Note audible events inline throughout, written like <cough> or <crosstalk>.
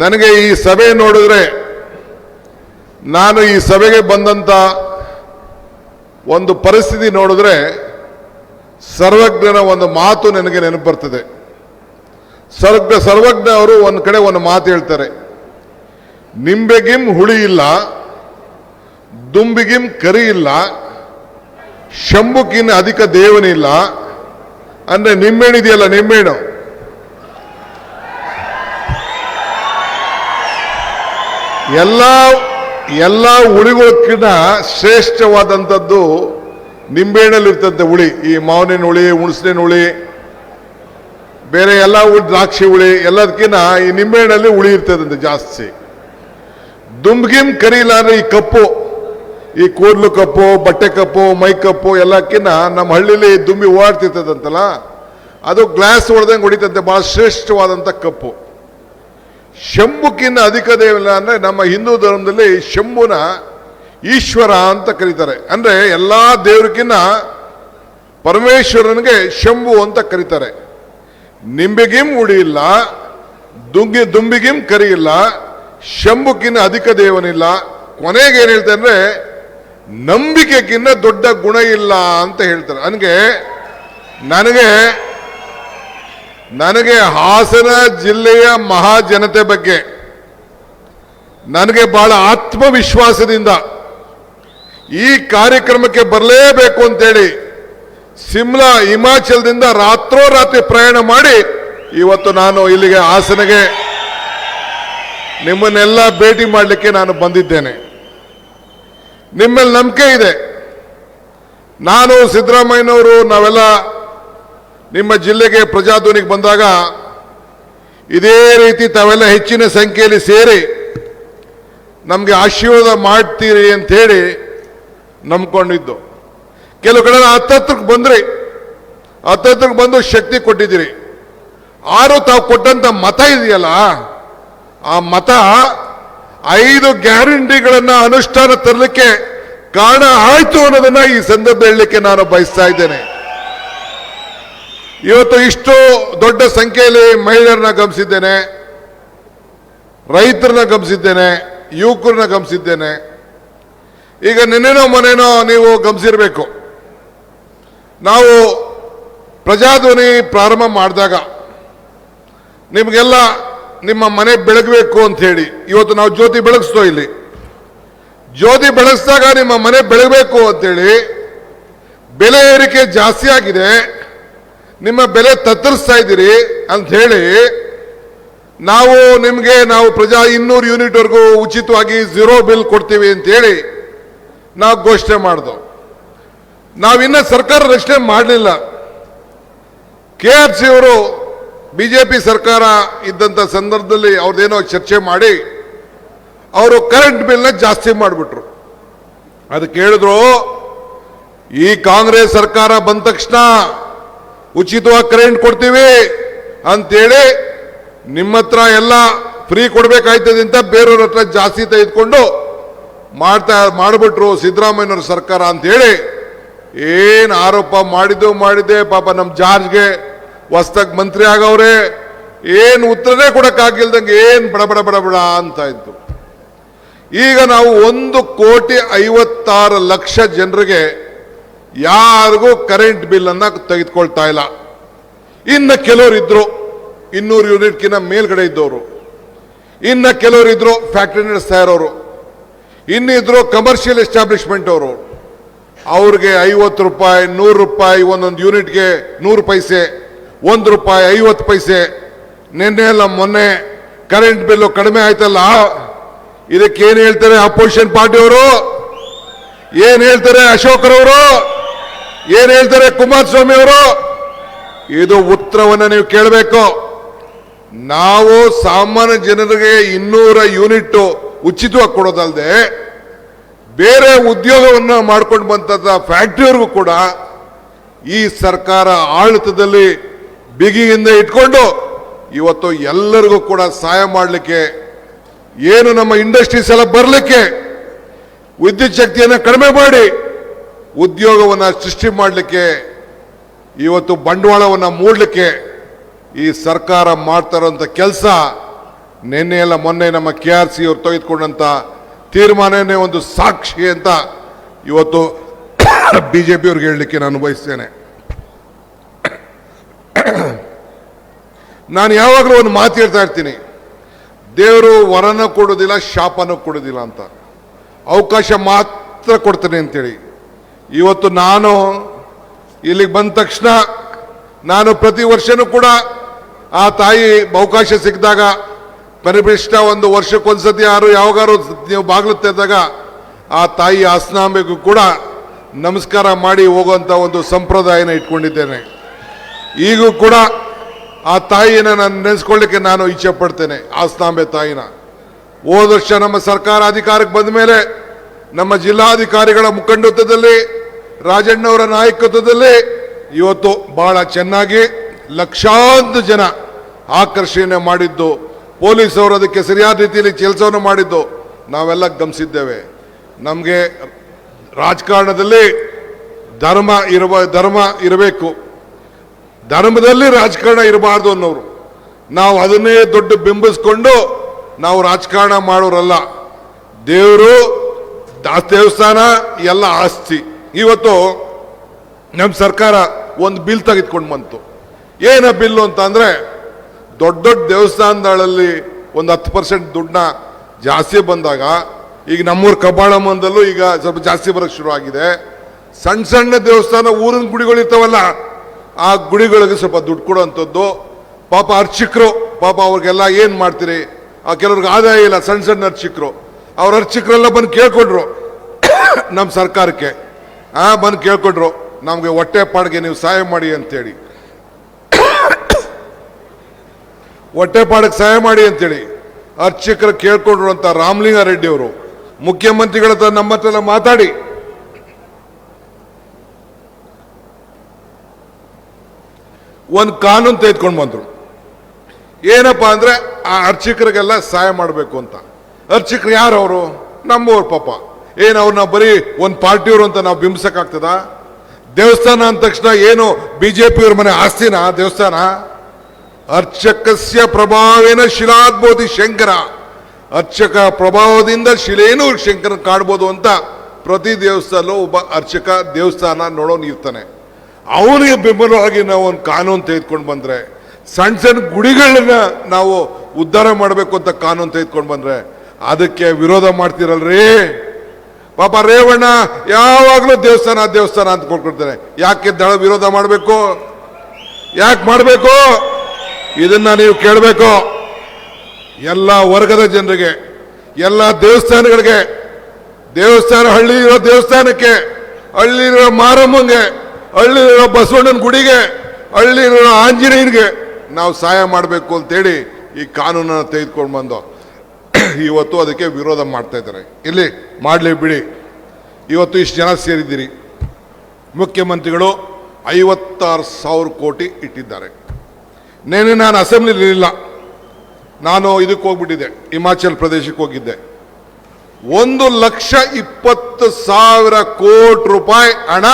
ನನಗೆ ಈ ಸಭೆ ನೋಡಿದ್ರೆ, ನಾನು ಈ ಸಭೆಗೆ ಬಂದಂತ ಒಂದು ಪರಿಸ್ಥಿತಿ ನೋಡಿದ್ರೆ, ಸರ್ವಜ್ಞನ ಒಂದು ಮಾತು ನನಗೆ ನೆನಪು ಬರ್ತದೆ. ಸರ್ವ ಸರ್ವಜ್ಞ ಅವರು ಒಂದು ಕಡೆ ಒಂದು ಮಾತು ಹೇಳ್ತಾರೆ. ನಿಂಬೆಗಿಂ ಹುಳಿ ಇಲ್ಲ, ದುಂಬಿಗಿಂ ಕರಿ ಇಲ್ಲ, ಶಂಭುಕಿನ್ ಅಧಿಕ ದೇವನಿಲ್ಲ, ಅಂದ್ರೆ ನಿಂಬೆಣಿದೆಯಲ್ಲ ನಿಂಬೆಹಣ್ಣು? ಎಲ್ಲ ಎಲ್ಲ ಹುಳಿಗಳಕ್ಕಿಂತ ಶ್ರೇಷ್ಠವಾದಂಥದ್ದು ನಿಂಬೆಹಣ್ಣಲ್ಲಿ ಇರ್ತದೆ ಹುಳಿ, ಈ ಮಾವಿನ ಹುಳಿ ಹುಣಸಿನ ಹುಳಿ, ಬೇರೆ ಎಲ್ಲ ದ್ರಾಕ್ಷಿ ಹುಳಿ ಎಲ್ಲದಕ್ಕಿಂತ ಈ ನಿಂಬೆಹಣ್ಣಲ್ಲಿ ಹುಳಿ ಇರ್ತದಂತೆ ಜಾಸ್ತಿ. ದುಂಬ್ಗಿಮ್ ಕರೀಲ ಅಂದ್ರೆ ಈ ಕಪ್ಪು, ಈ ಕೂದಲು ಕಪ್ಪು, ಬಟ್ಟೆ ಕಪ್ಪು, ಮೈ ಕಪ್ಪು ಎಲ್ಲಕ್ಕಿಂತ ನಮ್ಮ ಹಳ್ಳಿಲಿ ದುಂಬಿ ಓಡಾಡ್ತಿರ್ತದಂತಲ್ಲ ಅದು ಗ್ಲಾಸ್ ಹೊಡೆದಂಗೆ ಹೊಡಿತಂತೆ ಭಾಳ ಶ್ರೇಷ್ಠವಾದಂಥ ಕಪ್ಪು. ಶಂಭುಕ್ಕಿಂತ ಅಧಿಕ ದೇವಿಲ್ಲ ಅಂದ್ರೆ ನಮ್ಮ ಹಿಂದೂ ಧರ್ಮದಲ್ಲಿ ಶಂಭುನ ಈಶ್ವರ ಅಂತ ಕರೀತಾರೆ. ಅಂದ್ರೆ ಎಲ್ಲಾ ದೇವರಿಗಿನ್ನ ಪರಮೇಶ್ವರನಿಗೆ ಶಂಭು ಅಂತ ಕರೀತಾರೆ. ನಿಂಬಿಗಿಂ ಉಳಿಯಿಲ್ಲ ಇಲ್ಲ ದುಂಗಿ ದುಂಬಿಗಿಂ ಕರಿಯಿಲ್ಲ ಇಲ್ಲ ಶಂಭುಕ್ಕಿನ್ನ ಅಧಿಕ ದೇವನಿಲ್ಲ. ಕೊನೆಗೆ ಏನು ಹೇಳ್ತಾರೆ ಅಂದ್ರೆ ನಂಬಿಕೆಗಿನ್ನ ದೊಡ್ಡ ಗುಣ ಇಲ್ಲ ಅಂತ ಹೇಳ್ತಾರೆ. ನನಗೆ ನನಗೆ ನನಗೆ ಹಾಸನ ಜಿಲ್ಲೆಯ ಮಹಾಜನತೆ ಬಗ್ಗೆ, ನನಗೆ ಬಹಳ ಆತ್ಮವಿಶ್ವಾಸದಿಂದ ಈ ಕಾರ್ಯಕ್ರಮಕ್ಕೆ ಬರಲೇಬೇಕು ಅಂತೇಳಿ ಸಿಮ್ಲಾ, ಹಿಮಾಚಲದಿಂದ ರಾತ್ರೋರಾತ್ರಿ ಪ್ರಯಾಣ ಮಾಡಿ ಇವತ್ತು ನಾನು ಇಲ್ಲಿಗೆ ಹಾಸನಗೆ ನಿಮ್ಮನ್ನೆಲ್ಲ ಭೇಟಿ ಮಾಡಲಿಕ್ಕೆ ನಾನು ಬಂದಿದ್ದೇನೆ. ನಿಮ್ಮಲ್ಲಿ ನಂಬಿಕೆ ಇದೆ. ನಾನು ಸಿದ್ದರಾಮಯ್ಯನವರು, ನಾವೆಲ್ಲ ನಿಮ್ಮ ಜಿಲ್ಲೆಗೆ ಪ್ರಜಾಧ್ವನಿಗೆ ಬಂದಾಗ ಇದೇ ರೀತಿ ತಾವೆಲ್ಲ ಹೆಚ್ಚಿನ ಸಂಖ್ಯೆಯಲ್ಲಿ ಸೇರಿ ನಮಗೆ ಆಶೀರ್ವಾದ ಮಾಡ್ತೀರಿ ಅಂಥೇಳಿ ನಂಬ್ಕೊಂಡಿದ್ದು. ಕೆಲವು ಕಡೆ ಹತ್ತತ್ರಕ್ಕೆ ಬಂದ್ರಿ. ಹತ್ತತ್ರಕ್ಕೆ ಬಂದು ಶಕ್ತಿ ಕೊಟ್ಟಿದ್ದೀರಿ. ಆರು ತಾವು ಕೊಟ್ಟಂಥ ಮತ ಇದೆಯಲ್ಲ, ಆ ಮತ ಐದು ಗ್ಯಾರಂಟಿಗಳನ್ನು ಅನುಷ್ಠಾನ ತರಲಿಕ್ಕೆ ಕಾರಣ ಆಯಿತು ಅನ್ನೋದನ್ನು ಈ ಸಂದರ್ಭ ಹೇಳಲಿಕ್ಕೆ ನಾನು ಬಯಸ್ತಾ ಇದ್ದೇನೆ. ಇವತ್ತು ಇಷ್ಟು ದೊಡ್ಡ ಸಂಖ್ಯೆಯಲ್ಲಿ ಮಹಿಳೆಯರನ್ನ ಗಮನಿಸಿದ್ದೇನೆ, ರೈತರನ್ನ ಗಮನಿಸಿದ್ದೇನೆ, ಯುವಕರನ್ನ ಗಮನಿಸಿದ್ದೇನೆ. ಈಗ ನಿನ್ನೆನೋ ಮೊನ್ನೆನೋ ನೀವು ಗಮನಿಸಿರ್ಬೇಕು. ನಾವು ಪ್ರಜಾಧ್ವನಿ ಪ್ರಾರಂಭ ಮಾಡಿದಾಗ ನಿಮಗೆಲ್ಲ ನಿಮ್ಮ ಮನೆ ಬೆಳಗಬೇಕು ಅಂತ ಹೇಳಿ, ಇವತ್ತು ನಾವು ಜ್ಯೋತಿ ಬೆಳಗಿಸ್ತೋ ಇಲ್ಲಿ. ಜ್ಯೋತಿ ಬೆಳಗಿಸಿದಾಗ ನಿಮ್ಮ ಮನೆ ಬೆಳಗಬೇಕು ಅಂತೇಳಿ ಬೆಲೆ ಏರಿಕೆ ಜಾಸ್ತಿ ಆಗಿದೆ. ನಿಮ್ಮ ಬೆಲೆ ತತ್ತರಿಸ್ತಾ ಇದ್ದೀರಿ ಅಂತ ಹೇಳಿ, ನಾವು ನಿಮಗೆ ನಾವು ಪ್ರಜಾ ಇನ್ನೂರು ಯೂನಿಟ್ವರೆಗೂ ಉಚಿತವಾಗಿ ಝೀರೋ ಬಿಲ್ ಕೊಡ್ತೀವಿ ಅಂತ ಹೇಳಿ ನಾವು ಘೋಷಣೆ ಮಾಡ್ದು ನಾವಿನ್ನ ಸರ್ಕಾರ ರಚನೆ ಮಾಡಲಿಲ್ಲ. ಕೆ ಆರ್ ಸಿ ಅವರು ಬಿಜೆಪಿ ಸರ್ಕಾರ ಇದ್ದಂಥ ಸಂದರ್ಭದಲ್ಲಿ ಅವ್ರದ್ದೇನೋ ಚರ್ಚೆ ಮಾಡಿ, ಅವರು ಕರೆಂಟ್ ಬಿಲ್ನ ಜಾಸ್ತಿ ಮಾಡಿಬಿಟ್ರು. ಅದಕ್ಕೆ ಹೇಳಿದ್ರು, ಈ ಕಾಂಗ್ರೆಸ್ ಸರ್ಕಾರ ಬಂದ ತಕ್ಷಣ ಉಚಿತವಾಗಿ ಕರೆಂಟ್ ಕೊಡ್ತೀವಿ ಅಂತೇಳಿ ನಿಮ್ಮ ಹತ್ರ ಎಲ್ಲ ಫ್ರೀ ಕೊಡ್ಬೇಕಾಯ್ತದೆ ಅಂತ ಬೇರೆಯವ್ರ ಹತ್ರ ಜಾಸ್ತಿ ತೆಗೆದುಕೊಂಡು ಮಾಡ್ತಾ ಮಾಡಿಬಿಟ್ರು ಸಿದ್ದರಾಮಯ್ಯನವ್ರ ಸರ್ಕಾರ ಅಂತ ಹೇಳಿ ಏನ್ ಆರೋಪ ಮಾಡಿದ್ದು ಮಾಡಿದೆ ಪಾಪ ನಮ್ಮ ಜಾರ್ಜ್ಗೆ ಹೊಸ್ದಾಗ ಮಂತ್ರಿ ಆಗವ್ರೆ, ಏನು ಉತ್ತರನೇ ಕೊಡೋಕ್ಕಾಗಿಲ್ದಂಗೆ ಏನು ಬಡ ಬಡ ಬಡ ಬಡ ಅಂತ ಇತ್ತು. ಈಗ ನಾವು ಒಂದು ಕೋಟಿ ಐವತ್ತಾರು ಲಕ್ಷ ಜನರಿಗೆ ಯಾರಿಗೂ ಕರೆಂಟ್ ಬಿಲ್ ಅನ್ನ ತೆಗೆದುಕೊಳ್ತಾ ಇಲ್ಲ. ಇನ್ನು ಕೆಲವರು ಇದ್ದರು ಇನ್ನೂರು ಯೂನಿಟ್ಕಿನ್ನ ಮೇಲ್ಗಡೆ ಇದ್ದವರು. ಇನ್ನು ಕೆಲವರು ಇದ್ರು ಫ್ಯಾಕ್ಟರಿ ನಡೆಸ್ತಾ ಇರೋರು. ಇನ್ನಿದ್ರು ಕಮರ್ಷಿಯಲ್ ಎಸ್ಟಾಬ್ಲಿಷ್ಮೆಂಟ್ ಅವರು. ಅವ್ರಿಗೆ ಐವತ್ತು ರೂಪಾಯಿ, ನೂರು ರೂಪಾಯಿ ಒಂದೊಂದು ಯೂನಿಟ್ಗೆ ನೂರು ಪೈಸೆ, ಒಂದು ರೂಪಾಯಿ ಐವತ್ತು ಪೈಸೆ. ನಿನ್ನೆ ಎಲ್ಲ ಮೊನ್ನೆ ಕರೆಂಟ್ ಬಿಲ್ಲು ಕಡಿಮೆ ಆಯ್ತಲ್ಲ? ಇದಕ್ಕೆ ಏನ್ ಹೇಳ್ತಾರೆ ಅಪೋಸಿಷನ್ ಪಾರ್ಟಿಯವರು? ಏನು ಹೇಳ್ತಾರೆ ಅಶೋಕರವರು? ಏನ್ ಹೇಳ್ತಾರೆ ಕುಮಾರಸ್ವಾಮಿ ಅವರು? ಇದು ಉತ್ತರವನ್ನ ನೀವು ಕೇಳಬೇಕು. ನಾವು ಸಾಮಾನ್ಯ ಜನರಿಗೆ ಇನ್ನೂರ ಯೂನಿಟ್ ಉಚಿತವಾಗಿ ಕೊಡೋದಲ್ಲದೆ ಬೇರೆ ಉದ್ಯೋಗವನ್ನ ಮಾಡ್ಕೊಂಡು ಬಂದಂಥ ಫ್ಯಾಕ್ಟ್ರಿಯವ್ರಿಗೂ ಕೂಡ ಈ ಸರ್ಕಾರ ಆಡಳಿತದಲ್ಲಿ ಬಿಗಿಯಿಂದ ಇಟ್ಕೊಂಡು ಇವತ್ತು ಎಲ್ಲರಿಗೂ ಕೂಡ ಸಹಾಯ ಮಾಡಲಿಕ್ಕೆ, ಏನು ನಮ್ಮ ಇಂಡಸ್ಟ್ರೀಸ್ ಎಲ್ಲ ಬರಲಿಕ್ಕೆ ವಿದ್ಯುತ್ ಶಕ್ತಿಯನ್ನು ಕಡಿಮೆ ಮಾಡಿ ಉದ್ಯೋಗವನ್ನು ಸೃಷ್ಟಿ ಮಾಡಲಿಕ್ಕೆ, ಇವತ್ತು ಬಂಡವಾಳವನ್ನು ಮೂಡಲಿಕ್ಕೆ ಈ ಸರ್ಕಾರ ಮಾಡ್ತಾ ಇರೋಂಥ ಕೆಲಸ ನಿನ್ನೆ ಎಲ್ಲ ಮೊನ್ನೆ ನಮ್ಮ ಕೆ ಆರ್ ಸಿ ಅವರು ತೆಗೆದುಕೊಂಡಂಥ ತೀರ್ಮಾನನೇ ಒಂದು ಸಾಕ್ಷಿ ಅಂತ ಇವತ್ತು <coughs> ಬಿ ಜೆ ಪಿಯವ್ರಿಗೆ ಹೇಳಲಿಕ್ಕೆ ನಾನು ಬಯಸ್ತೇನೆ. ನಾನು ಯಾವಾಗಲೂ ಒಂದು ಮಾತು ಹೇಳ್ತಾ ಇರ್ತೀನಿ. ದೇವರು ವರನ ಕೊಡೋದಿಲ್ಲ, ಶಾಪನೂ ಕೊಡೋದಿಲ್ಲ ಅಂತ. ಅವಕಾಶ ಮಾತ್ರ ಕೊಡ್ತಾನೆ ಅಂತೇಳಿ. ಇವತ್ತು ನಾನು ಇಲ್ಲಿಗೆ ಬಂದ ತಕ್ಷಣ ನಾನು ಪ್ರತಿ ವರ್ಷನೂ ಕೂಡ ಆ ತಾಯಿ ಅವಕಾಶ ಸಿಕ್ಕಿದಾಗ ಪರಿಪಿಷ್ಟ ಒಂದು ವರ್ಷಕ್ಕೊಂದ್ಸತಿ ಯಾರು ಯಾವಾಗಾರು ನೀವು ಬಾಗಿಲು ತೆರೆದಾಗ ಆ ತಾಯಿ ಆಸ್ನಾಂಬೆಗೂ ಕೂಡ ನಮಸ್ಕಾರ ಮಾಡಿ ಹೋಗುವಂಥ ಒಂದು ಸಂಪ್ರದಾಯನ ಇಟ್ಕೊಂಡಿದ್ದೇನೆ. ಈಗೂ ಕೂಡ ಆ ತಾಯಿನ ನಾನು ನೆನೆಸ್ಕೊಳ್ಳಿಕ್ಕೆ ನಾನು ಇಚ್ಛೆ ಪಡ್ತೇನೆ ಆಸ್ನಾಂಬೆ ತಾಯಿನ. ಹೋದ ವರ್ಷ ನಮ್ಮ ಸರ್ಕಾರ ಅಧಿಕಾರಕ್ಕೆ ಬಂದ ಮೇಲೆ ನಮ್ಮ ಜಿಲ್ಲಾಧಿಕಾರಿಗಳ ಮುಖಂಡತ್ವದಲ್ಲಿ, ರಾಜಣ್ಣವರ ನಾಯಕತ್ವದಲ್ಲಿ ಇವತ್ತು ಬಹಳ ಚೆನ್ನಾಗಿ ಲಕ್ಷಾಂತರ ಜನ ಆಕರ್ಷಣೆ ಮಾಡಿದ್ದು ಪೊಲೀಸ್ ಅವರು ಅದಕ್ಕೆ ಸರಿಯಾದ ರೀತಿಯಲ್ಲಿ ಕೆಲಸವನ್ನು ಮಾಡಿದ್ದು ನಾವೆಲ್ಲ ಗಮನಿಸಿದ್ದೇವೆ. ನಮಗೆ ರಾಜಕಾರಣದಲ್ಲಿ ಧರ್ಮ ಇರುವ, ಧರ್ಮ ಇರಬೇಕು. ಧರ್ಮದಲ್ಲಿ ರಾಜಕಾರಣ ಇರಬಾರ್ದು ಅನ್ನೋರು. ನಾವು ಅದನ್ನೇ ದೊಡ್ಡ ಬಿಂಬಿಸ್ಕೊಂಡು ನಾವು ರಾಜಕಾರಣ ಮಾಡೋರಲ್ಲ. ದೇವರು ದ- ದೇವಸ್ಥಾನ, ಎಲ್ಲ ಆಸ್ತಿ. ಇವತ್ತು ನಮ್ಮ ಸರ್ಕಾರ ಒಂದು ಬಿಲ್ ತೆಗೆದುಕೊಂಡು ಬಂತು. ಏನ ಬಿಲ್ಲು ಅಂತ ಅಂದರೆ ದೊಡ್ಡ ದೊಡ್ಡ ದೇವಸ್ಥಾನಗಳಲ್ಲಿ ಒಂದು ಹತ್ತು ಪರ್ಸೆಂಟ್ ದುಡ್ಡನ್ನ ಜಾಸ್ತಿ ಬಂದಾಗ, ಈಗ ನಮ್ಮೂರು ಕಬ್ಬಾಳಮ್ಮಂದಲ್ಲೂ ಈಗ ಸ್ವಲ್ಪ ಜಾಸ್ತಿ ಬರೋಕ್ಕೆ ಶುರುವಾಗಿದೆ. ಸಣ್ಣ ಸಣ್ಣ ದೇವಸ್ಥಾನ ಊರಿನ ಗುಡಿಗಳು ಇರ್ತಾವಲ್ಲ, ಆ ಗುಡಿಗಳಿಗೆ ಸ್ವಲ್ಪ ದುಡ್ಡು ಕೊಡುವಂಥದ್ದು. ಪಾಪ ಅರ್ಚಕರು, ಪಾಪ ಅವ್ರಿಗೆಲ್ಲ ಏನು ಮಾಡ್ತೀರಿ? ಆ ಕೆಲವ್ರಿಗೆ ಆದಾಯ ಇಲ್ಲ ಸಣ್ಣ ಸಣ್ಣ ಅರ್ಚಕರು. ಅವ್ರ ಅರ್ಚಕರೆಲ್ಲ ಬಂದು ಕೇಳ್ಕೊಂಡ್ರು ನಮ್ಮ ಸರ್ಕಾರಕ್ಕೆ. ಆ, ಬಂದು ಕೇಳ್ಕೊಂಡ್ರು, ನಮಗೆ ಹೊಟ್ಟೆ ಪಾಡಿಗೆ ನೀವು ಸಹಾಯ ಮಾಡಿ ಅಂತೇಳಿ. ಹೊಟ್ಟೆ ಪಾಡಕ್ಕೆ ಸಹಾಯ ಮಾಡಿ ಅಂತೇಳಿ. ಅರ್ಚಕರು ಕೇಳ್ಕೊಂಡ್ರು ಅಂತ ರಾಮಲಿಂಗಾರೆಡ್ಡಿ ಅವರು. ಮುಖ್ಯಮಂತ್ರಿಗಳ ಹತ್ರ ನಮ್ಮ ಹತ್ರ ಮಾತಾಡಿ. ಒಂದು ಕಾನೂನು ತೆಗೆದುಕೊಂಡು ಬಂದರು. ಏನಪ್ಪಾ ಅಂದ್ರೆ ಆ ಅರ್ಚಕರಿಗೆಲ್ಲ ಸಹಾಯ ಮಾಡಬೇಕು ಅಂತ. ಅರ್ಚಕರು ಯಾರು ಅವರು ನಮ್ಮವ್ರ ಪಾಪ. ಏನು ಅವ್ರನ್ನ ಬರೀ ಒಂದು ಪಾರ್ಟಿಯವರು ಅಂತ ನಾವು ಬಿಂಬಿಸಕ್ಕಾಗ್ತದ? ದೇವಸ್ಥಾನ ಅಂದ ತಕ್ಷಣ ಏನು ಬಿ ಜೆ ಪಿಯವ್ರ ಮನೆ ಆಸ್ತಿನ, ದೇವಸ್ಥಾನ? ಅರ್ಚಕಸ್ಯ ಪ್ರಭಾವೇನ ಶಿಲಾದ್ಬೋಧಿ ಶಂಕರ. ಅರ್ಚಕ ಪ್ರಭಾವದಿಂದ ಶಿಲೇನು ಶಂಕರ ಕಾಣ್ಬೋದು ಅಂತ ಪ್ರತಿ ದೇವಸ್ಥಾನಲ್ಲೂ ಒಬ್ಬ ಅರ್ಚಕ ದೇವಸ್ಥಾನ ನೋಡೋನ್ ಇರ್ತಾನೆ. ಅವನಿಗೆ ಬೆಂಬಲವಾಗಿ ನಾವು ಒಂದು ಕಾನೂನು ತೆಗೆದುಕೊಂಡು ಬಂದರೆ ಸಣ್ಣ ಸಣ್ಣ ಗುಡಿಗಳನ್ನ ನಾವು ಉದ್ಧಾರ ಮಾಡಬೇಕು ಅಂತ ಕಾನೂನು ತೆಗೆದುಕೊಂಡು ಬಂದ್ರೆ ಅದಕ್ಕೆ ವಿರೋಧ ಮಾಡ್ತಿರಲ್ರಿ? ಪಾಪ ರೇವಣ್ಣ ಯಾವಾಗಲೂ ದೇವಸ್ಥಾನ ದೇವಸ್ಥಾನ ಅಂತ ಕೊಟ್ಕೊಡ್ತಾನೆ ಯಾಕೆ ದಳ ವಿರೋಧ ಮಾಡಬೇಕು? ಯಾಕೆ ಮಾಡಬೇಕು? ಇದನ್ನ ನೀವು ಕೇಳಬೇಕು. ಎಲ್ಲ ವರ್ಗದ ಜನರಿಗೆ, ಎಲ್ಲ ದೇವಸ್ಥಾನಗಳಿಗೆ, ದೇವಸ್ಥಾನ ಹಳ್ಳಿ ಇರೋ ದೇವಸ್ಥಾನಕ್ಕೆ ಹಳ್ಳಿ ಇರೋ ಮಾರಮ್ಮಂಗೆ ಹಳ್ಳಿ ಇರೋ ಬಸವಣ್ಣನ ಗುಡಿಗೆ ಹಳ್ಳಿ ಇರೋ ಆಂಜನೇಯನಿಗೆ ನಾವು ಸಹಾಯ ಮಾಡಬೇಕು ಅಂತೇಳಿ ಈ ಕಾನೂನನ್ನು ತೆಗೆದುಕೊಂಡು ಬಂದು. ಇವತ್ತು ಅದಕ್ಕೆ ವಿರೋಧ ಮಾಡ್ತಾ ಇದ್ದಾರೆ. ಇಲ್ಲಿ ಮಾಡಲಿ ಬಿಡಿ. ಇವತ್ತು ಇಷ್ಟು ಜನ ಸೇರಿದ್ದೀರಿ. ಮುಖ್ಯಮಂತ್ರಿಗಳು ಐವತ್ತಾರು ಸಾವಿರ ಕೋಟಿ ಇಟ್ಟಿದ್ದಾರೆ. ನೇನೆ ನಾನು ಅಸೆಂಬ್ಲಿಲಿ ಇಲ್ಲ ನಾನು ಇದಕ್ಕೆ ಹೋಗ್ಬಿಟ್ಟಿದ್ದೆ. ಹಿಮಾಚಲ್ ಪ್ರದೇಶಕ್ಕೆ ಹೋಗಿದ್ದೆ. ಒಂದು ಲಕ್ಷ ಇಪ್ಪತ್ತು ಸಾವಿರ ಕೋಟಿ ರೂಪಾಯಿ ಹಣ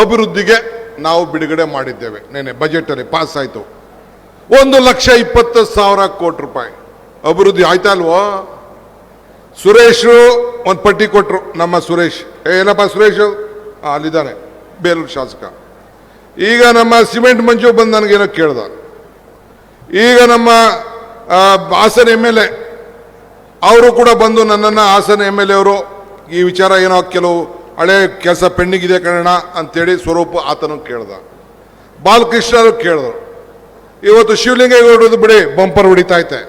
ಅಭಿವೃದ್ಧಿಗೆ ನಾವು ಬಿಡುಗಡೆ ಮಾಡಿದ್ದೇವೆ. ನೆನೆ ಬಜೆಟಲ್ಲಿ ಪಾಸ್ ಆಯಿತು. ಒಂದು ಲಕ್ಷ ಇಪ್ಪತ್ತು ಸಾವಿರ ಕೋಟಿ ರೂಪಾಯಿ. ಅಭಿವೃದ್ಧಿ ಆಯ್ತಾ ಅಲ್ವೋ ಸುರೇಶ್ ಒಂದು ಪಟ್ಟಿ ಕೊಟ್ಟರು ನಮ್ಮ ಸುರೇಶ್. ಏನಪ್ಪ ಸುರೇಶ್? ಅಲ್ಲಿದ್ದಾನೆ, ಬೇಲೂರು ಶಾಸಕ. ಈಗ ನಮ್ಮ ಸಿಮೆಂಟ್ ಮಂಜು ಬಂದು ನನಗೇನೋ ಕೇಳ್ದ. ಈಗ ನಮ್ಮ ಹಾಸನ ಎಂ ಎಲ್ ಎ, ಅವರು ಕೂಡ ಬಂದು ನನ್ನನ್ನು ಹಾಸನ ಎಂ ಎಲ್ ಎ ಅವರು, ಈ ವಿಚಾರ ಏನೋ ಕೆಲವು ಹಳೆ ಕೆಲಸ ಪೆಂಡಿಂಗ್ ಇದೆ ಕಣ ಅಂತೇಳಿ ಸ್ವರೂಪ ಆತನು ಕೇಳ್ದ. ಬಾಲಕೃಷ್ಣರು ಕೇಳಿದ್ರು. ಇವತ್ತು ಶಿವಲಿಂಗೇಗೌಡರದು ಬಿಡಿ, ಬಂಪರ್ ಹೊಡಿತಾ ಐತೆ,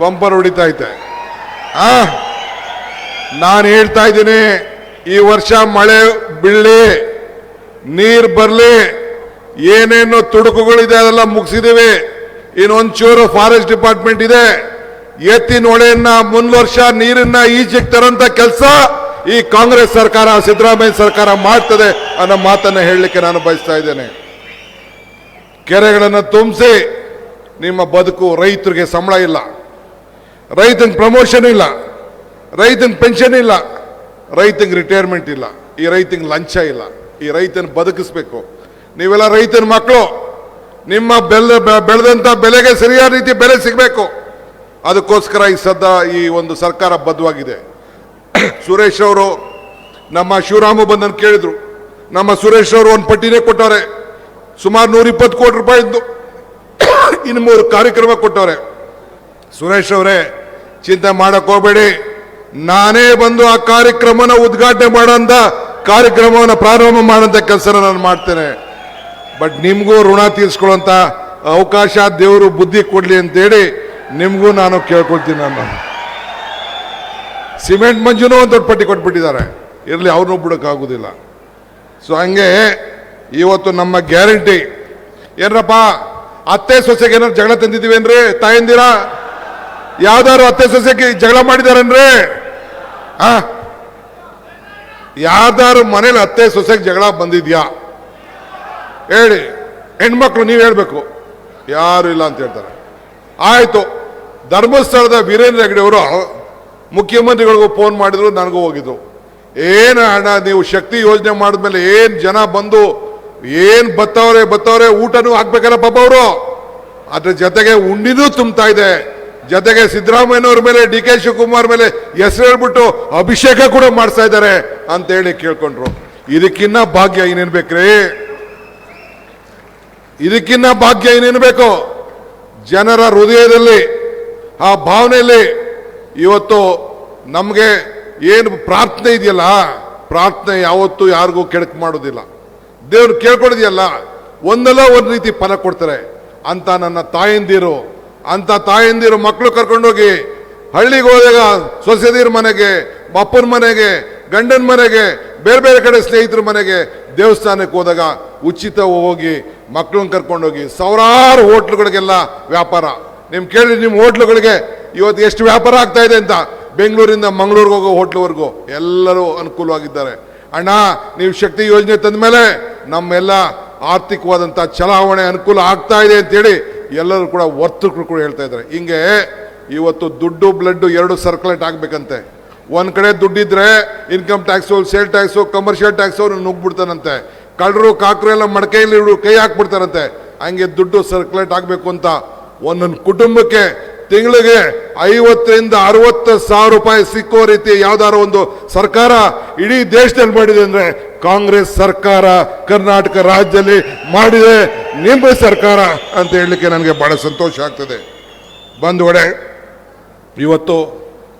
ಬಂಪರ್ ಹೊಡಿತಾ ಐತೆ. ಆ, ನಾನು ಹೇಳ್ತಾ ಇದ್ದೀನಿ, ಈ ವರ್ಷ ಮಳೆ ಬೀಳಲಿ, ನೀರು ಬರಲಿ, ಏನೇನು ತುಡುಕುಗಳಿದೆ ಅದೆಲ್ಲ ಮುಗಿಸಿದ್ದೀವಿ ಇನ್ನೊಂಚೂರು ಫಾರೆಸ್ಟ್ ಡಿಪಾರ್ಟ್ಮೆಂಟ್ ಇದೆ. ಎತ್ತಿನ ಹೊಳೆಯನ್ನ ವರ್ಷ ನೀರನ್ನ ಈಜಿಗೆ ತರಂತ ಕೆಲಸ ಈ ಕಾಂಗ್ರೆಸ್ ಸರ್ಕಾರ, ಸಿದ್ದರಾಮಯ್ಯ ಸರ್ಕಾರ ಮಾಡ್ತದೆ ಅನ್ನೋ ಮಾತನ್ನ ಹೇಳಲಿಕ್ಕೆ ನಾನು ಬಯಸ್ತಾ ಇದ್ದೇನೆ. ಕೆರೆಗಳನ್ನು ತುಂಬಿಸಿ, ನಿಮ್ಮ ಬದುಕು ರೈತರಿಗೆ ಸಂಬಳ ಇಲ್ಲ. ರೈತನ ಪ್ರಮೋಷನ್ ಇಲ್ಲ. ರೈತನ ಪೆನ್ಷನ್ ಇಲ್ಲ. ರೈತಂಗೆ ರಿಟೈರ್ಮೆಂಟ್ ಇಲ್ಲ. ಈ ರೈತಂಗೆ ಲಂಚ ಇಲ್ಲ. ಈ ರೈತನ ಬದುಕಿಸ್ಬೇಕು. ನೀವೆಲ್ಲ ರೈತನ ಮಕ್ಕಳು ನಿಮ್ಮ ಬೆಲ್ಲ ಬೆಳೆದಂತ ಬೆಲೆಗೆ ಸರಿಯಾದ ರೀತಿ ಬೆಲೆ ಸಿಗಬೇಕು. ಅದಕ್ಕೋಸ್ಕರ ಈ ಸದ್ದ ಈ ಒಂದು ಸರ್ಕಾರ ಬದ್ಧವಾಗಿದೆ ಸುರೇಶ್ ಅವರು, ನಮ್ಮ ಶಿವರಾಮು ಬಂದನ್ ಕೇಳಿದ್ರು. ನಮ್ಮ ಸುರೇಶ್ ಅವರು ಒಂದು ಪಟ್ಟಿನೇ ಕೊಟ್ಟವ್ರೆ. ಸುಮಾರು ನೂರ ಇಪ್ಪತ್ತು ಕೋಟಿ ರೂಪಾಯಿದ್ದು. ಇನ್ನು ಮೂರು ಕಾರ್ಯಕ್ರಮ ಕೊಟ್ಟವ್ರೆ. ಸುರೇಶ್ ಅವರೇ ಚಿಂತೆ ಮಾಡಕ್ ಹೋಗ್ಬೇಡಿ. ನಾನೇ ಬಂದು ಆ ಕಾರ್ಯಕ್ರಮನ ಉದ್ಘಾಟನೆ ಮಾಡೋಂಥ ಕಾರ್ಯಕ್ರಮವನ್ನು ಪ್ರಾರಂಭ ಮಾಡೋಂಥ ಕೆಲಸನ ನಾನು ಮಾಡ್ತೇನೆ. ಬಟ್ ನಿಮಗೂ ಋಣ ತೀರಿಸ್ಕೊಳ್ಳೋಂಥ ಅವಕಾಶ, ದೇವರು ಬುದ್ಧಿ ಕೊಡಲಿ ಅಂತೇಳಿ ನಿಮಗೂ ನಾನು ಕೇಳ್ಕೊಳ್ತೀನಿ ನಾನು ಸಿಮೆಂಟ್ ಮಂಜುನೂ ಒಂದು ದೊಡ್ಡ ಪಟ್ಟಿ ಕೊಟ್ಬಿಟ್ಟಿದ್ದಾರೆ. ಇರಲಿ, ಅವ್ರನ್ನೂ ಬಿಡೋಕ್ಕಾಗೋದಿಲ್ಲ. ಸೊ ಹಂಗೆ ಇವತ್ತು ನಮ್ಮ ಗ್ಯಾರಂಟಿ. ಏನ್ರಪ್ಪ, ಅತ್ತೆ ಸೊಸೆಗೆ ಏನಾರು ಜಗಳ ತಂದಿದ್ದೀವೇನ್ರಿ? ತಾಯಂದಿರ? ಯಾವ್ದಾರು ಅತ್ತೆ ಸೊಸೆಗೆ ಜಗಳ ಮಾಡಿದಾರನ್ರಿ? ಆ? ಯಾವ್ದಾರು ಮನೇಲಿ ಅತ್ತೆ ಸೊಸೆಗೆ ಜಗಳ ಬಂದಿದ್ಯಾ? ಹೇಳಿ. ಹೆಣ್ಮಕ್ಳು ನೀವು ಹೇಳಬೇಕು. ಯಾರು ಇಲ್ಲ ಅಂತ ಹೇಳ್ತಾರೆ. ಆಯಿತು. ಧರ್ಮಸ್ಥಳದ ವೀರೇಂದ್ರ ಹೆಗಡೆ ಅವರು ಮುಖ್ಯಮಂತ್ರಿಗಳಿಗೂ ಫೋನ್ ಮಾಡಿದ್ರು, ನನಗೂ ಹೋಗಿದ್ರು. ಏನು ಅಣ್ಣ, ನೀವು ಶಕ್ತಿ ಯೋಜನೆ ಮಾಡಿದ್ಮೇಲೆ ಏನು ಜನ ಬಂದು, ಏನು ಬತ್ತವ್ರೆ ಬತ್ತವ್ರೆ, ಊಟನೂ ಹಾಕ್ಬೇಕಲ್ಲ ಪಾಪ ಅವರು? ಅದ್ರ ಜೊತೆಗೆ ಉಂಡಿನೂ ತುಂಬ್ತಾ ಇದೆ. ಜೊತೆಗೆ ಸಿದ್ದರಾಮಯ್ಯನವ್ರ ಮೇಲೆ, ಡಿ ಕೆ ಶಿವಕುಮಾರ್ ಮೇಲೆ ಹೆಸರು ಹೇಳ್ಬಿಟ್ಟು ಅಭಿಷೇಕ ಕೂಡ ಮಾಡಿಸ್ತಾ ಇದ್ದಾರೆ ಅಂತ ಹೇಳಿ ಕೇಳ್ಕೊಂಡ್ರು. ಇದಕ್ಕಿನ್ನ ಭಾಗ್ಯ ಏನೇನ್ ಬೇಕ್ರಿ? ಇದಕ್ಕಿನ್ನ ಭಾಗ್ಯ ಏನೇನು ಬೇಕು? ಜನರ ಹೃದಯದಲ್ಲಿ, ಆ ಭಾವನೆಯಲ್ಲಿ ಇವತ್ತು ನಮಗೆ ಏನು ಪ್ರಾರ್ಥನೆ ಇದೆಯಲ್ಲ, ಪ್ರಾರ್ಥನೆ ಯಾವತ್ತೂ ಯಾರಿಗೂ ಕೆಡಕ್ ಮಾಡೋದಿಲ್ಲ. ದೇವ್ರು ಕೇಳ್ಕೊಡಿದೆಯಲ್ಲ, ಒಂದಲ್ಲ ಒಂದು ರೀತಿ ಫಲ ಕೊಡ್ತಾರೆ ಅಂತ ನನ್ನ ತಾಯಂದಿರು ಅಂತ ತಾಯಂದಿರು ಮಕ್ಕಳು ಕರ್ಕೊಂಡೋಗಿ ಹಳ್ಳಿಗೆ ಹೋದಾಗ ಸೊಸೆದಿರ ಮನೆಗೆ ಅಪ್ಪನ ಮನೆಗೆ, ಗಂಡನ ಮನೆಗೆ, ಬೇರೆ ಬೇರೆ ಕಡೆ ಸ್ನೇಹಿತರ ಮನೆಗೆ ದೇವಸ್ಥಾನಕ್ಕೆ ಹೋದಾಗ ಉಚಿತ ಹೋಗಿ ಮಕ್ಕಳನ್ನ ಕರ್ಕೊಂಡೋಗಿ ಸಾವಿರಾರು ಹೋಟ್ಲುಗಳಿಗೆಲ್ಲ ವ್ಯಾಪಾರ. ನಿಮ್ ಕೇಳಿ ನಿಮ್ಮ ಹೋಟ್ಲುಗಳಿಗೆ ಇವತ್ತು ಎಷ್ಟು ವ್ಯಾಪಾರ ಆಗ್ತಾ ಇದೆ ಅಂತ. ಬೆಂಗಳೂರಿಂದ ಮಂಗಳೂರಿಗೆ ಹೋಗೋ ಹೋಟ್ಲುವರೆಗೂ ಎಲ್ಲರೂ ಅನುಕೂಲವಾಗಿದ್ದಾರೆ. ಅಣ್ಣ, ನೀವು ಶಕ್ತಿ ಯೋಜನೆ ತಂದ ಮೇಲೆ ನಮ್ಮೆಲ್ಲ ಆರ್ಥಿಕವಾದಂಥ ಚಲಾವಣೆ ಅನುಕೂಲ ಆಗ್ತಾ ಇದೆ ಅಂತೇಳಿ ಎಲ್ಲರೂ ಕೂಡ ವರ್ತಕರು ಕೂಡ ಹೇಳ್ತಾ ಇದ್ದಾರೆ. ಹಿಂಗೆ ಇವತ್ತು ದುಡ್ಡು ಬ್ಲಡ್ಡು ಎರಡು ಸರ್ಕ್ಯುಲೇಟ್ ಆಗಬೇಕಂತೆ. ಒಂದು ಕಡೆ ದುಡ್ಡಿದ್ರೆ income tax sale tax commercial tax ನುಗ್ಬಿಡ್ತಾನಂತೆ ಕಳ್ಳರು, ಕಾಕರು ಎಲ್ಲ ಮಡಕೆಯಲ್ಲಿ ಇಡು ಕೈ ಹಾಕ್ಬಿಡ್ತಾರಂತೆ. ಹಂಗೆ ದುಡ್ಡು ಸರ್ಕ್ಯುಲೇಟ್ ಆಗಬೇಕು ಅಂತ ಒಂದೊಂದು ಕುಟುಂಬಕ್ಕೆ ತಿಂಗಳಿಗೆ ಐವತ್ತರಿಂದ ಅರವತ್ತು ಸಾವಿರ ರೂಪಾಯಿ ಸಿಕ್ಕೋ ರೀತಿ ಯಾವ್ದಾರು ಒಂದು ಸರ್ಕಾರ ಇಡೀ ದೇಶದಲ್ಲಿ ಮಾಡಿದೆ ಅಂದ್ರೆ ಕಾಂಗ್ರೆಸ್ ಸರ್ಕಾರ ಕರ್ನಾಟಕ ರಾಜ್ಯದಲ್ಲಿ ಮಾಡಿದೆ ನಿಮ್ಮ ಸರ್ಕಾರ ಅಂತ ಹೇಳಲಿಕ್ಕೆ ನನಗೆ ಭಾಳ ಸಂತೋಷ ಆಗ್ತದೆ. ಬಂಧುಗಡೆ ಇವತ್ತು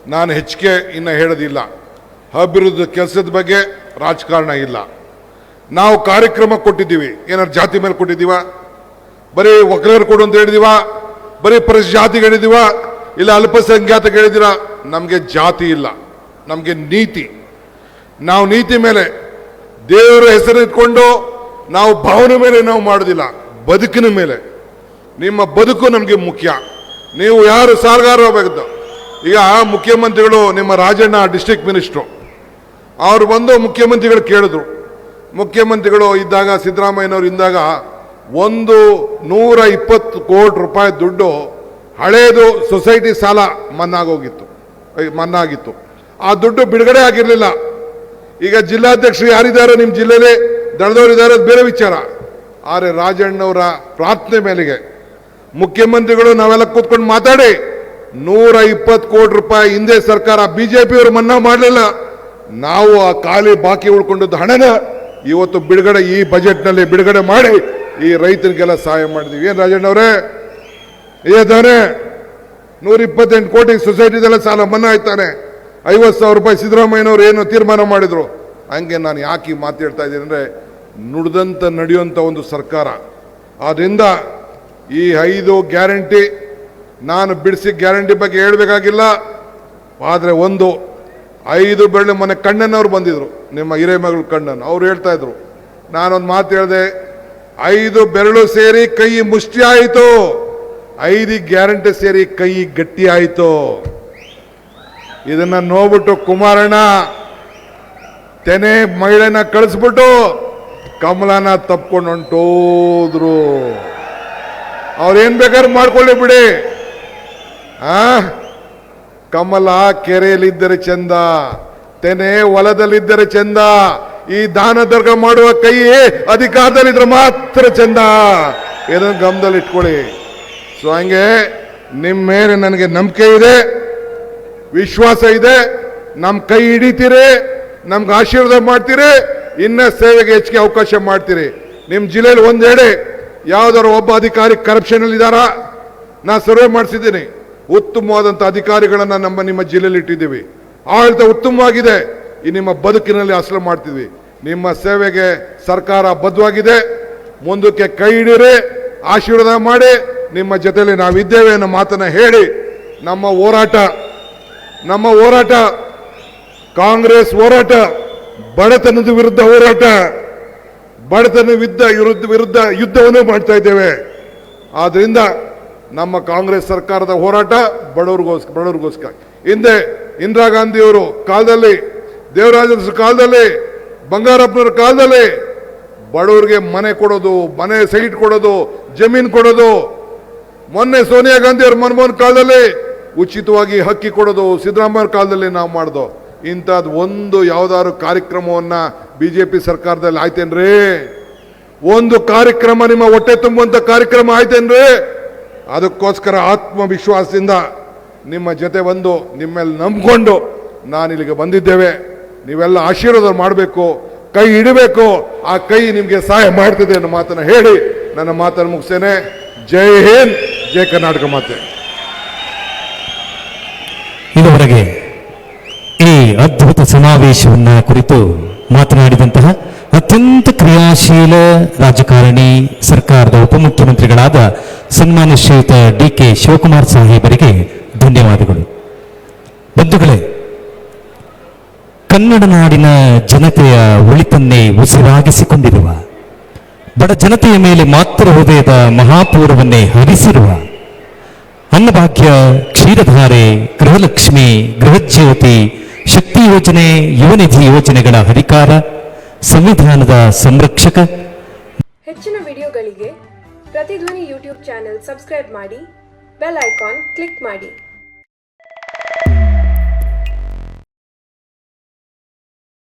ನಾನು ಹೆಚ್ಚಿಗೆ ಇನ್ನು ಹೇಳೋದಿಲ್ಲ. ಅಭಿವೃದ್ಧಿ ಕೆಲಸದ ಬಗ್ಗೆ ರಾಜಕಾರಣ ಇಲ್ಲ. ನಾವು ಕಾರ್ಯಕ್ರಮ ಕೊಟ್ಟಿದ್ದೀವಿ. ಏನಾರು ಜಾತಿ ಮೇಲೆ ಕೊಟ್ಟಿದ್ದೀವ? ಬರೀ ಒಕ್ಕಲರು ಕೊಡು ಅಂತ ಹೇಳಿದೀವ ಬರೀ ಪರಿಶ್ ಜಾತಿಗೆ ಹೇಳಿದೀವ ಇಲ್ಲ ಅಲ್ಪಸಂಖ್ಯಾತಕ್ಕೆ ಹೇಳಿದಿರ ನಮಗೆ ಜಾತಿ ಇಲ್ಲ. ನಮಗೆ ನೀತಿ. ನಾವು ನೀತಿ ಮೇಲೆ ದೇವರ ಹೆಸರು ಇಟ್ಕೊಂಡು ನಾವು ಭಾವನೆ ಮೇಲೆ ನಾವು ಮಾಡೋದಿಲ್ಲ, ಬದುಕಿನ ಮೇಲೆ. ನಿಮ್ಮ ಬದುಕು ನಮಗೆ ಮುಖ್ಯ. ನೀವು ಯಾರು ಸಾಲಗಾರ ಹೋಗ್ಬೇಕು ಈಗ ಮುಖ್ಯಮಂತ್ರಿಗಳು ನಿಮ್ಮ ರಾಜಣ್ಣ ಡಿಸ್ಟ್ರಿಕ್ಟ್ ಮಿನಿಸ್ಟ್ರು ಅವರು ಬಂದು ಮುಖ್ಯಮಂತ್ರಿಗಳು ಕೇಳಿದ್ರು. ಮುಖ್ಯಮಂತ್ರಿಗಳು ಇದ್ದಾಗ, ಸಿದ್ದರಾಮಯ್ಯನವರು ಇದ್ದಾಗ ಒಂದು ನೂರ ಇಪ್ಪತ್ತು ಕೋಟಿ ರೂಪಾಯಿ ದುಡ್ಡು ಹಳೇದು ಸೊಸೈಟಿ ಸಾಲ ಮನ್ನಾಗೋಗಿತ್ತು. ಮನ್ನಾಗಿತ್ತು. ಆ ದುಡ್ಡು ಬಿಡುಗಡೆ ಆಗಿರಲಿಲ್ಲ. ಈಗ ಜಿಲ್ಲಾಧ್ಯಕ್ಷರು ಯಾರಿದ್ದಾರೆ ನಿಮ್ಮ ಜಿಲ್ಲೆಯಲ್ಲಿ? ದಳದವರಿದ್ದಾರೆ ಬೇರೆ ವಿಚಾರ. ಆದರೆ ರಾಜಣ್ಣವರ ಪ್ರಾರ್ಥನೆ ಮೇಲೆಗೆ ಮುಖ್ಯಮಂತ್ರಿಗಳು ನಾವೆಲ್ಲ ಕೂತ್ಕೊಂಡು ಮಾತಾಡಿ, ನೂರ ಇಪ್ಪತ್ತು ಕೋಟಿ ರೂಪಾಯಿ ಹಿಂದೆ ಸರ್ಕಾರ ಬಿ ಜೆ ಪಿಯವರು ಮನ್ನಾ ಮಾಡಲಿಲ್ಲ. ನಾವು ಆ ಖಾಲಿ ಬಾಕಿ ಉಳ್ಕೊಂಡದ್ದು ಹಣನ ಇವತ್ತು ಬಿಡುಗಡೆ ಈ ಬಜೆಟ್ನಲ್ಲಿ ಬಿಡುಗಡೆ ಮಾಡಿ ಈ ರೈತರಿಗೆಲ್ಲ ಸಹಾಯ ಮಾಡಿದೀವಿ. ಏನು ರಾಜಣ್ಣವರೇ ಏ ತಾನೆ ನೂರ ಇಪ್ಪತ್ತೆಂಟು ಕೋಟಿ ಸೊಸೈಟಿದೆಲ್ಲ ಸಾಲ ಮನ್ನಾ ಆಯ್ತಾನೆ. ಐವತ್ತು ಸಾವಿರ ರೂಪಾಯಿ ಸಿದ್ದರಾಮಯ್ಯನವರು ಏನು ತೀರ್ಮಾನ ಮಾಡಿದರು? ಹಂಗೆ ನಾನು ಯಾಕೆ ಈ ಮಾತು ಹೇಳ್ತಾ ಇದ್ದೀನಿ ಅಂದರೆ ನುಡಿದಂತ ನಡೆಯುವಂಥ ಒಂದು ಸರ್ಕಾರ. ಆದ್ದರಿಂದ ಈ ಐದು ಗ್ಯಾರಂಟಿ ನಾನು ಬಿಡಿಸಿ ಗ್ಯಾರಂಟಿ ಬಗ್ಗೆ ಹೇಳಬೇಕಾಗಿಲ್ಲ. ಆದರೆ ಒಂದು, ಐದು ಬೆರಳು ಮೊನ್ನೆ ಕಣ್ಣನವ್ರು ಬಂದಿದ್ದರು ನಿಮ್ಮ ಹಿರೇಮಗಳು ಕಣ್ಣನ್. ಅವ್ರು ಹೇಳ್ತಾ ಇದ್ರು, ನಾನೊಂದು ಮಾತು ಹೇಳಿದೆ, ಐದು ಬೆರಳು ಸೇರಿ ಕೈ ಮುಷ್ಟಿ ಆಯಿತು, ಐದು ಗ್ಯಾರಂಟಿ ಸೇರಿ ಕೈ ಗಟ್ಟಿ ಆಯಿತು. ಇದನ್ನ ನೋಡ್ಬಿಟ್ಟು ಕುಮಾರಣ್ಣ, ತೆನೆ ಮಹಿಳೆನ ಕಳಿಸ್ಬಿಟ್ಟು ಕಮಲನ ತಪ್ಕೊಂಡು ಹೊಂಟೋದ್ರು. ಅವ್ರೇನ್ ಬೇಕಾದ್ರೆ ಮಾಡ್ಕೊಳ್ಳಿ ಬಿಡಿ. ಆ? ಕಮಲ ಕೆರೆಯಲ್ಲಿದ್ದರೆ ಚಂದ, ತೆನೆ ಹೊಲದಲ್ಲಿದ್ದರೆ ಚಂದ, ಈ ದಾನ ದರ್ಗ ಮಾಡುವ ಕೈ ಅಧಿಕಾರದಲ್ಲಿದ್ರೆ ಮಾತ್ರ ಚಂದ. ಏನೋ ಗಮನದಲ್ಲಿ ಇಟ್ಕೊಳ್ಳಿ ಸೊ ಹಂಗೆ ನಿಮ್ಮ ಮೇಲೆ ನನಗೆ ನಂಬಿಕೆ ಇದೆ. ವಿಶ್ವಾಸ ಇದೆ. ನಮ್ಮ ಕೈ ಹಿಡಿತೀರಿ, ನಮ್ಗೆ ಆಶೀರ್ವಾದ ಮಾಡ್ತೀರಿ, ಇನ್ನ ಸೇವೆಗೆ ಹೆಚ್ಚಿಗೆ ಅವಕಾಶ ಮಾಡ್ತೀರಿ. ನಿಮ್ಮ ಜಿಲ್ಲೆಯಲ್ಲಿ ಒಂದು ಹೇಳಿ ಒಬ್ಬ ಅಧಿಕಾರಿ ಕರಪ್ಷನ್ ಅಲ್ಲಿ ಇದಾರಾ ನಾ ಸರ್ವೆ ಮಾಡಿಸಿದ್ದೀನಿ. ಉತ್ತಮವಾದಂಥ ಅಧಿಕಾರಿಗಳನ್ನು ನಮ್ಮ ನಿಮ್ಮ ಜಿಲ್ಲೆಯಲ್ಲಿ ಇಟ್ಟಿದ್ದೀವಿ. ಆಡಳಿತ ಉತ್ತಮವಾಗಿದೆ. ಈ ನಿಮ್ಮ ಬದುಕಿನಲ್ಲಿ ಅಸಲು ಮಾಡ್ತಿದ್ವಿ. ನಿಮ್ಮ ಸೇವೆಗೆ ಸರ್ಕಾರ ಬದ್ಧವಾಗಿದೆ. ಮುಂದಕ್ಕೆ ಕೈ ಹಿಡೀರಿ, ಆಶೀರ್ವಾದ ಮಾಡಿ, ನಿಮ್ಮ ಜೊತೆಯಲ್ಲಿ ನಾವಿದ್ದೇವೆ ಅನ್ನೋ ಮಾತನ್ನ ಹೇಳಿ ನಮ್ಮ ಹೋರಾಟ ನಮ್ಮ ಹೋರಾಟ, ಕಾಂಗ್ರೆಸ್ ಹೋರಾಟ, ಬಡತನದ ವಿರುದ್ಧ ಹೋರಾಟ, ಬಡತನ ವಿರುದ್ಧ ವಿರುದ್ಧ ಯುದ್ಧವನ್ನು ಮಾಡ್ತಾ ಇದ್ದೇವೆ. ಆದ್ದರಿಂದ ನಮ್ಮ ಕಾಂಗ್ರೆಸ್ ಸರ್ಕಾರದ ಹೋರಾಟ ಬಡವರಿಗೋಸ್ಕರ ಬಡವರಿಗೋಸ್ಕರ. ಹಿಂದೆ ಇಂದಿರಾ ಗಾಂಧಿಯವರು ಕಾಲದಲ್ಲಿ, ದೇವರಾಜರ ಕಾಲದಲ್ಲಿ, ಬಂಗಾರಪ್ಪನವ್ರ ಕಾಲದಲ್ಲಿ ಬಡವರಿಗೆ ಮನೆ ಕೊಡೋದು, ಮನೆ ಸೈಟ್ ಕೊಡೋದು, ಜಮೀನು ಕೊಡೋದು, ಮೊನ್ನೆ ಸೋನಿಯಾ ಗಾಂಧಿ ಮನಮೋಹನ್ ಕಾಲದಲ್ಲಿ ಉಚಿತವಾಗಿ ಹಕ್ಕಿ ಕೊಡೋದು ಸಿದ್ದರಾಮಯ್ಯ ಕಾಲದಲ್ಲಿ ನಾವು ಮಾಡ್ದೋ. ಇಂಥದ್ದು ಒಂದು ಯಾವುದಾದ್ರು ಕಾರ್ಯಕ್ರಮವನ್ನು ಬಿ ಜೆ ಪಿ ಸರ್ಕಾರದಲ್ಲಿ ಆಯ್ತೇನ್ರಿ? ಒಂದು ಕಾರ್ಯಕ್ರಮ ನಿಮ್ಮ ಹೊಟ್ಟೆ ತುಂಬುವಂಥ ಕಾರ್ಯಕ್ರಮ ಆಯ್ತೇನ್ರಿ? ಅದಕ್ಕೋಸ್ಕರ ಆತ್ಮವಿಶ್ವಾಸದಿಂದ ನಿಮ್ಮ ಜೊತೆ ಬಂದು ನಿಮ್ಮೆಲ್ಲ ನಂಬಿಕೊಂಡು ನಾನು ಇಲ್ಲಿಗೆ ಬಂದಿದ್ದೇವೆ. ನೀವೆಲ್ಲ ಆಶೀರ್ವಾದ ಮಾಡಬೇಕು, ಕೈ ಇಡಬೇಕು ಆ ಕೈ ನಿಮಗೆ ಸಹಾಯ ಮಾಡ್ತಿದೆ ಅನ್ನೋ ಮಾತನ್ನು ಹೇಳಿ ನನ್ನ ಮಾತನ್ನು ಮುಗಿಸ್ತೇನೆ. ಜೈ ಹಿಂದ್, ಜೈ ಕರ್ನಾಟಕ ಮಾತೆ. ಇದುವರೆಗೆ ಈ ಅದ್ಭುತ ಸಮಾವೇಶವನ್ನ ಕುರಿತು ಮಾತನಾಡಿದಂತಹ ಅತ್ಯಂತ ಕ್ರಿಯಾಶೀಲ ರಾಜಕಾರಣಿ ಸರ್ಕಾರದ ಉಪಮುಖ್ಯಮಂತ್ರಿಗಳಾದ ಸನ್ಮಾನ್ಯ ಶ್ರೀಯುತ ಡಿ ಕೆ ಶಿವಕುಮಾರ್ ಸಾಹೇಬರಿಗೆ ಧನ್ಯವಾದಗಳು. ಬಂಧುಗಳೇ, ಕನ್ನಡ ನಾಡಿನ ಜನತೆಯ ಒಳಿತನ್ನೇ ಉಸಿರಾಗಿಸಿಕೊಂಡಿರುವ, ಬಡ ಜನತೆಯ ಮೇಲೆ ಮಾತೃ ಹೃದಯದ ಮಹಾಪೂರವನ್ನೇ ಹರಿಸಿರುವ ಅನ್ನಭಾಗ್ಯ ಕ್ಷೀರಧಾರೆ, ಗೃಹಲಕ್ಷ್ಮಿ, ಗೃಹಜ್ಯೋತಿ, ಶಕ್ತಿ ಯೋಜನೆ, ಯುವನಿಧಿ ಯೋಜನೆಗಳ ಅಧಿಕಾರ, ಸಂವಿಧಾನದ ಸಂರಕ್ಷಕ. ಹೆಚ್ಚಿನ ವಿಡಿಯೋಗಳಿಗೆ ಪ್ರತಿಧ್ವನಿ ಯೂಟ್ಯೂಬ್ ಚಾನೆಲ್ ಸಬ್ಸ್ಕ್ರೈಬ್ ಮಾಡಿ, ಬೆಲ್ ಐಕಾನ್ ಕ್ಲಿಕ್ ಮಾಡಿ.